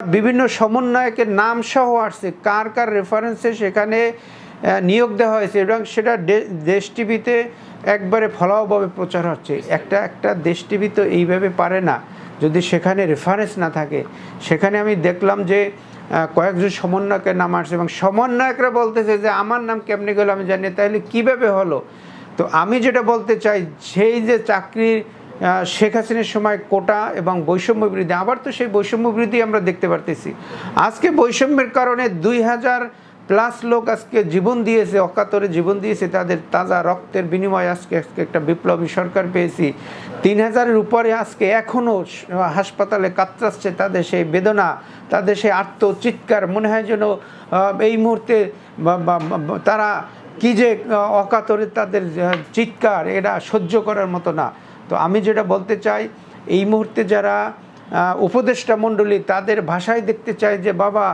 বিভিন্ন সমন্বয়কের নাম সহ আসছে। কার কার রেফারেন্সে সেখানে নিয়োগ দেওয়া হয়েছে এবং সেটা দেশ টিভিতে একবারে ফলাওভাবে প্রচার হচ্ছে। একটা একটা দেশ টিভি তো এইভাবে পারে না। যদি সেখানে রেফারেন্স না থাকে, সেখানে আমি দেখলাম যে কয়েকজন সমন্বয়কের নাম আসছে এবং সমন্বয়করা বলতেছে যে, আমার নাম কেমনি গেলো আমি জানি তাহলে কীভাবে হলো? তো আমি যেটা বলতে চাই, সেই যে চাকরির শেখ হাসিনার সময় কোটা এবং বৈষম্য বৃদ্ধি আবার তো সেই বৈষম্য বৃদ্ধি আমরা দেখতে পারতেছি। আজকে বৈষম্যের কারণে দুই হাজার প্লাস লোক আজকে জীবন দিয়েছে, অকাতরে জীবন দিয়েছে, তাদের তাজা রক্তের বিনিময়ে আজকে আজকে একটা বিপ্লবী সরকার পেয়েছি। তিন হাজারের উপরে আজকে এখনও হাসপাতালে কাতরাচ্ছে তাদের সেই বেদনা, তাদের সেই আত্মচিৎকার, মনে হয় যেন এই মুহূর্তে তারা কি যে অকাতরে তাদের চিৎকার এটা সহ্য করার মতো না। তো আমি যেটা বলতে চাই, এই মুহূর্তে যারা উপদেষ্টা মণ্ডলী তাদের ভাষায় দেখতে চাই যে, বাবা,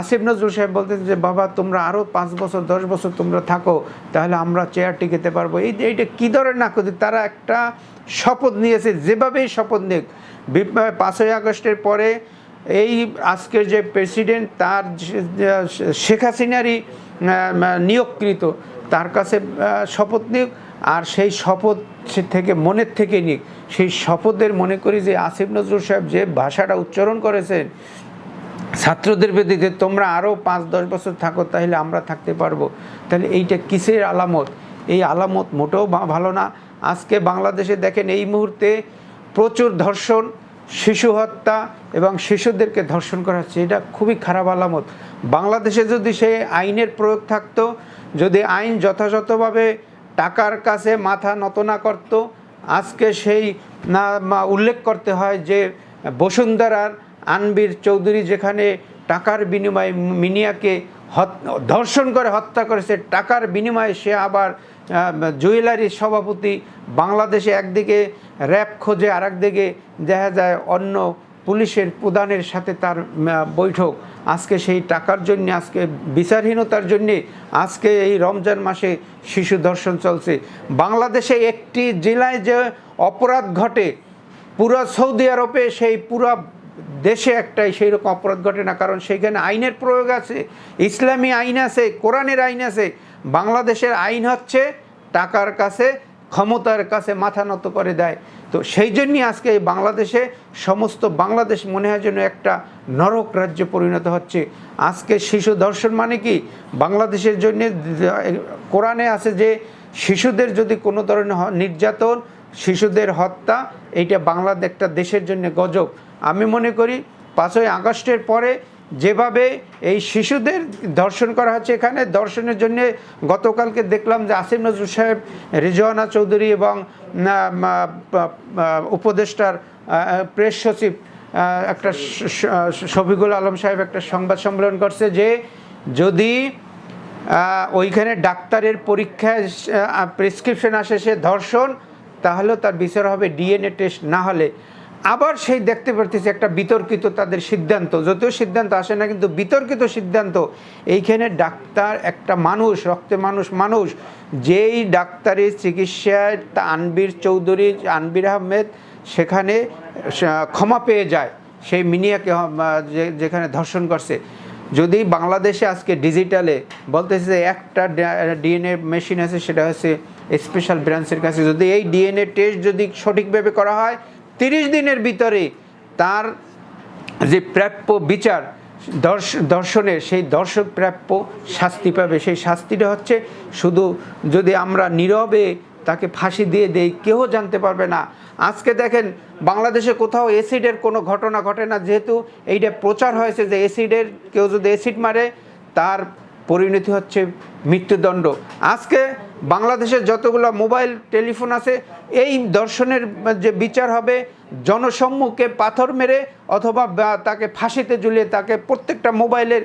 আসিফ নজরুল সাহেব বলতেন যে, বাবা, তোমরা আরও পাঁচ বছর, দশ বছর তোমরা থাকো, তাহলে আমরা চেয়ার টিকেতে পারব। এই এইটা কী ধরনের না করি তারা একটা শপথ নিয়েছে, যেভাবেই শপথ নিক। পাঁচই আগস্টের পরে এই আজকের যে প্রেসিডেন্ট, তার শেখ হাসিনারই নিয়োগকৃত, তার কাছে শপথ নিক। আর সেই শপথ থেকে মনের থেকে নিক। সেই শপথের মনে করি যে আসিফ নজরুল সাহেব যে ভাষাটা উচ্চারণ করেছেন, ছাত্রদের বেদিতে তোমরা আরও পাঁচ, দশ বছর থাকো, তাহলে আমরা থাকতে পারব। তাহলে এইটা কিসের আলামত? এই আলামত মোটেও ভালো না। আজকে বাংলাদেশে দেখেন এই মুহূর্তে প্রচুর ধর্ষণ, শিশু হত্যা এবং শিশুদেরকে ধর্ষণ করা হচ্ছে। এটা খুবই খারাপ আলামত। বাংলাদেশে যদি সে আইনের প্রয়োগ থাকতো, যদি আইন যথাযথভাবে টাকার কাছে মাথা নত না করতো। আজকে সেই না উল্লেখ করতে হয় যে বসুন্ধরার আনবীর চৌধুরী যেখানে টাকার বিনিময়ে মিনিয়াকে ধর্ষণ করে হত্যা করেছে, টাকার বিনিময়ে সে আবার জুয়েলারির সভাপতি বাংলাদেশে একদিকে, র্যাব খোঁজে আর একদিকে দেখা যায় অন্য পুলিশের প্রধানের সাথে তার বৈঠক। আজকে সেই টাকার জন্য, আজকে বিচারহীনতার জন্যে আজকে এই রমজান মাসে শিশু ধর্ষণ চলছে। বাংলাদেশে একটি জেলায় যে অপরাধ ঘটে, পুরো সৌদি আরবে সেই পুরো দেশে একটাই সেই রকম অপরাধ ঘটে না, কারণ সেইখানে আইনের প্রয়োগ আছে, ইসলামী আইন আছে, কোরআনের আইন আছে। বাংলাদেশের আইন হচ্ছে টাকার কাছে ক্ষমতার কাছে মাথা নত করে দেয়। তো সেই জন্যই আজকে এই বাংলাদেশে সমস্ত বাংলাদেশ মনে হয় যেন একটা নরক রাজ্যে পরিণত হচ্ছে। আজকে শিশু দর্শন মানে কি? বাংলাদেশের জন্য কোরআনে আছে যে, শিশুদের যদি কোনো ধরনের নির্যাতন, শিশুদের হত্যা, এইটা বাংলাদেশ একটা দেশের জন্য গজব। আমি মনে করি, পাঁচই আগস্টের পরে যেভাবে এই শিশুদের ধর্ষণ করা হচ্ছে এখানে ধর্ষণের জন্য গতকালকে দেখলাম যে আসিম নজরুল সাহেব, রেজওয়ানা চৌধুরী এবং উপদেষ্টার প্রেস সচিব একটা শফিকুল আলম সাহেব একটা সংবাদ সম্মেলন করছে যে যদি ওইখানে ডাক্তারের পরীক্ষায় প্রেসক্রিপশন আসে সে ধর্ষণ তাহলেও তার বিচার হবে, ডিএনএ টেস্ট না হলে। আবার সেই দেখতে পারতেছি একটা বিতর্কিত তাদের সিদ্ধান্ত। যদিও সিদ্ধান্ত আসে না, কিন্তু বিতর্কিত সিদ্ধান্ত, এইখানে ডাক্তার একটা মানুষ, রক্তে মানুষ মানুষ, যেই ডাক্তারের চিকিৎসায় আনবির চৌধুরী, আনবির আহমেদ সেখানে ক্ষমা পেয়ে যায়। সেই মিনিয়াকে যেখানে ধর্ষণ করছে। যদি বাংলাদেশে আজকে ডিজিটালে বলতেছে যে একটা ডিএনএ মেশিন আছে, সেটা হচ্ছে স্পেশাল ব্রাঞ্চের কাছে। যদি এই ডিএনএ টেস্ট যদি সঠিকভাবে করা হয় তিরিশ দিনের ভিতরে তার যে প্রাপ্য বিচার, দর্শ- দর্শনের সেই দর্শক প্রাপ্য শাস্তি পাবে। সেই শাস্তিটা হচ্ছে শুধু যদি আমরা নীরবে তাকে ফাঁসি দিয়ে দেই কেউ জানতে পারবে না। আজকে দেখেন বাংলাদেশে কোথাও অ্যাসিডের কোনো ঘটনা ঘটে না, যেহেতু এইটা প্রচার হয়েছে যে অ্যাসিডের কেউ যদি অ্যাসিড মারে, তার পরিণতি হচ্ছে মৃত্যুদণ্ড। আজকে বাংলাদেশের যতগুলো মোবাইল টেলিফোন আছে এই দর্শনের যে বিচার হবে জনসম্মুখে পাথর মেরে অথবা তাকে ফাঁসিতে ঝুলিয়ে তাকে প্রত্যেকটা মোবাইলের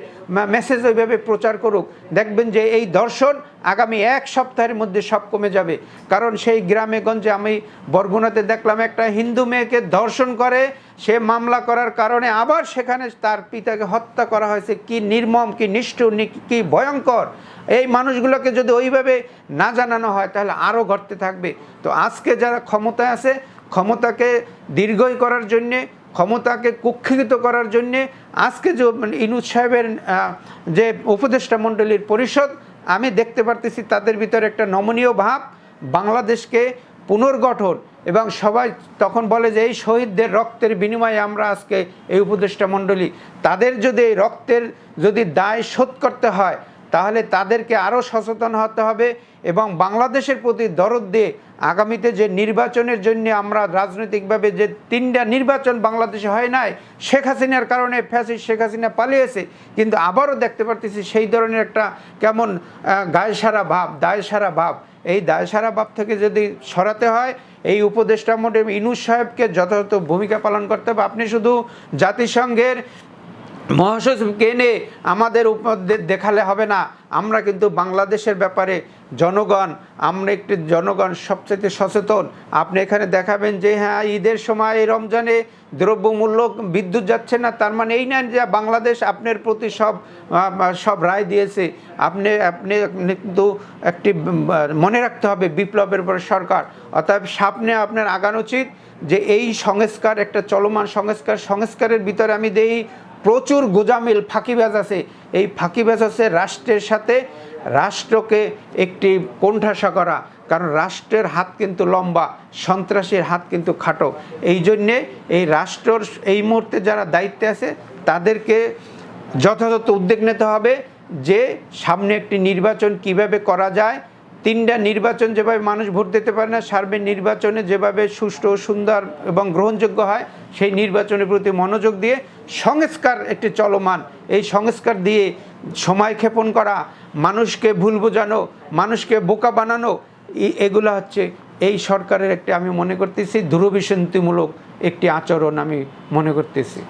মেসেজ ওইভাবে প্রচার করুক, দেখবেন যে এই দর্শন আগামী এক সপ্তাহের মধ্যে সব কমে যাবে। কারণ সেই গ্রামে গঞ্জে আমি বরগুনাতে দেখলাম, একটা হিন্দু মেয়েকে ধর্ষণ করে, সে মামলা করার কারণে আবার সেখানে তার পিতাকে হত্যা করা হয়েছে। কি নির্মম, কি নিষ্ঠুর কি ভয়ঙ্কর। এই মানুষগুলোকে যদি ওইভাবে না জানানো হয়, তাহলে আরও ঘটতে থাকবে। তো আজকে যারা ক্ষমতায় আছে ক্ষমতাকে দীর্ঘই করার জন্যে, ক্ষমতাকে কুক্ষিগত করার জন্যে, আজকে যে মানে ইনুজ সাহেবের যে উপদেষ্টা মণ্ডলীর পরিষদ, আমি দেখতে পারতেছি তাদের ভিতরে একটা নমনীয় ভাব, বাংলাদেশকে পুনর্গঠন এবং সবাই তখন বলে যে, এই শহীদদের রক্তের বিনিময়ে আমরা আজকে এই উপদেষ্টা মণ্ডলী, তাদের যদি এই রক্তের যদি দায় শোধ করতে হয় তাহলে তাদেরকে আরও সচেতন হতে হবে এবং বাংলাদেশের প্রতি দরদ দিয়ে আগামীতে যে নির্বাচনের জন্য আমরা রাজনৈতিকভাবে যে তিনটা নির্বাচন বাংলাদেশে হয় নাই, শেখ হাসিনার কারণে ফ্যাসিস শেখ হাসিনা পালিয়েছে, কিন্তু আবারও দেখতে পারতেছি সেই ধরনের একটা কেমন গায়েসারা ভাব, দায়সারা ভাব। এই দায়সারা ভাব থেকে যদি সরাতে হয়, এই উপদেষ্টা মোটে ইনুস সাহেবকে যথাযথ ভূমিকা পালন করতে হবে। আপনি শুধু জাতিসংঘের মহাসচিবকে এনে আমাদের উপর দেখালে হবে না। আমরা কিন্তু বাংলাদেশের ব্যাপারে জনগণ, আমরা একটি জনগণ সবচেয়ে সচেতন। আপনি এখানে দেখাবেন যে হ্যাঁ ঈদের সময় রমজানে দ্রব্যমূল্য বিদ্যুৎ যাচ্ছে না, তার মানে এই না যে বাংলাদেশ আপনার প্রতি সব সব রায় দিয়েছে। আপনি আপনি কিন্তু একটি মনে রাখতে হবে বিপ্লবের পরে সরকার। অতএব সামনে আপনার আগানো উচিত যে, এই সংস্কার, একটা চলমান সংস্কার, সংস্কারের ভিতরে আমি দেই প্রচুর গোজামিল ফাঁকিবাজ আছে। এই ফাঁকিবাজ আছে রাষ্ট্রের সাথে রাষ্ট্রকে একটি কোণঠাসা করা। কারণ রাষ্ট্রের হাত কিন্তু লম্বা, সন্ত্রাসীর হাত কিন্তু খাটো। এই জন্যে এই রাষ্ট্রর এই মুহূর্তে যারা দায়িত্বে আছে, তাদেরকে যথাযথ উদ্যোগ নিতে হবে যে সামনে একটি নির্বাচন কীভাবে করা যায়। তিনটা নির্বাচন যেভাবে মানুষ ভোট দিতে পারে না, সার্বিক নির্বাচনে যেভাবে সুষ্ঠু, সুন্দর এবং গ্রহণযোগ্য হয়, সেই নির্বাচনের প্রতি মনোযোগ দিয়ে সংস্কার একটি চলমান। এই সংস্কার দিয়ে সময় ক্ষেপণ করা, মানুষকে ভুল বোঝানো, মানুষকে বোকা বানানো এগুলো হচ্ছে এই সরকারের একটি, আমি মনে করতেছি দুরভিসন্তিমূলক একটি আচরণ আমি মনে করতেছি।